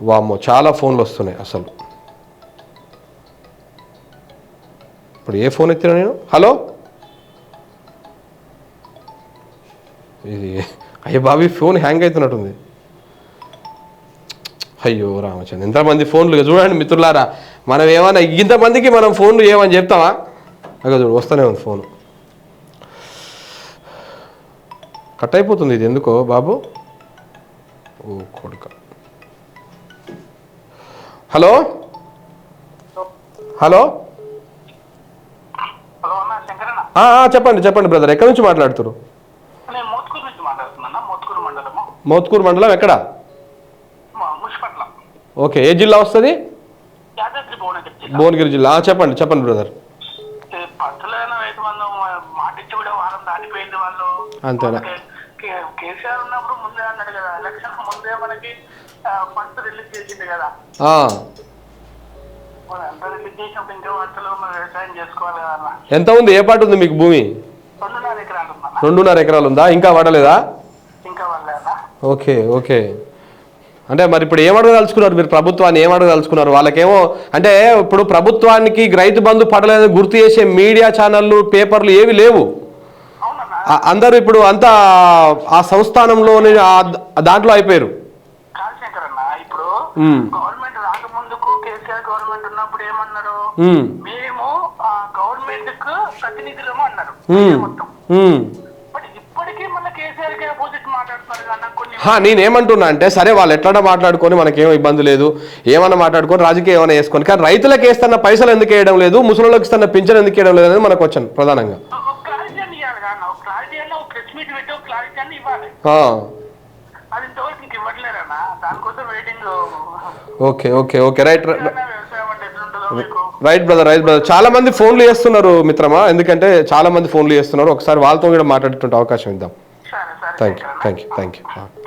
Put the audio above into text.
వామ్మో చాలా ఫోన్లు వస్తున్నాయి అసలు. ఇప్పుడు ఏ ఫోన్ ఎత్తినా నేను? హలో? ఇది అయ్యో బాబీ ఫోన్ హ్యాంగ్ అవుతున్నట్టుంది. అయ్యో రామచంద్ర ఇంతమంది ఫోన్లు ఇక చూడండి మిత్రులారా మనం ఏమన్నా ఇంతమందికి మనం ఫోన్లు ఏమని చెప్తామా? అక్కడ చూడు వస్తూనే ఉంది ఫోన్. కట్ అయిపోతుంది ఇది ఎందుకో బాబు? ఓ కొడుక. హలో? హలో? చెప్పండి చెప్పండి బ్రదర్. ఎక్కడి నుంచి మాట్లాడుతున్నారు నేను మోత్కూరు మండలం ఎక్కడ? ఓకే ఏ జిల్లా వస్తుంది? భువనగిరి జిల్లా. చెప్పండి చెప్పండి బ్రదర్. అంతేనా? కేసీఆర్ ఉన్నప్పుడు ముందే అన్నాడు కదా ఎలక్షన్ ముందే మనకి ఫండ్స్ రిలీజ్ చేసింది కదా. ఎంత ఉంది? ఏ పాట ఉంది మీకు భూమి? రెండున్నర ఎకరాలు ఉందన్న. రెండున్నర ఎకరాలు ఉందా? ఇంకా అన్న ఓకే ఓకే. అంటే మరి ఇప్పుడు ఏం అడగదలుచుకున్నారు మీరు? ప్రభుత్వాన్ని ఏం అడగదలుచుకున్నారు? వాళ్ళకేమో అంటే ఇప్పుడు ప్రభుత్వానికి రైతు బంధు పడలేదని గుర్తు చేసే మీడియా ఛానళ్ళు పేపర్లు ఏవి లేవు. అందరూ ఇప్పుడు అంతా ఆ సంస్థానంలోని దాంట్లో అయిపోయారు. ఇప్పుడు గవర్నమెంట్ రాకముందుకు కేసీఆర్ గవర్నమెంట్ ఉన్నప్పుడు ఏమన్నారు? మేము గవర్నమెంట్కు ప్రతినిధులము అన్నారు. నేనేమంటున్నా అంటే సరే వాళ్ళు ఎట్లా మాట్లాడుకొని మనకేం ఇబ్బంది లేదు ఏమన్నా మాట్లాడుకొని రాజకీయం ఏమైనా వేసుకొని కానీ రైతులకు వేస్తున్న పైసలు ఎందుకు వేయడం లేదు ముసలిళ్ళకి ఇస్తున్న పింఛన్ ఎందుకు వేయడం లేదు అనేది మనకు వచ్చాను ప్రధానంగా. అని ఒక ప్రెస్ మీట్ పెట్టి ఒక క్లారిటీ అని ఇవ్వాలి. ఆ, అది ఇంతవరకు ఇంక ఇవ్వట్లేరన్నా దానికోసం waiting okay okay okay. Right right brother right brother చాలా మంది ఫోన్లు చేస్తున్నారు మిత్రమా? ఎందుకంటే చాలా మంది ఫోన్లు చేస్తున్నారు. ఒకసారి వాళ్ళతో కూడా మాట్లాడేటువంటి అవకాశం ఇద్దాం. Thank you. Thank you thank you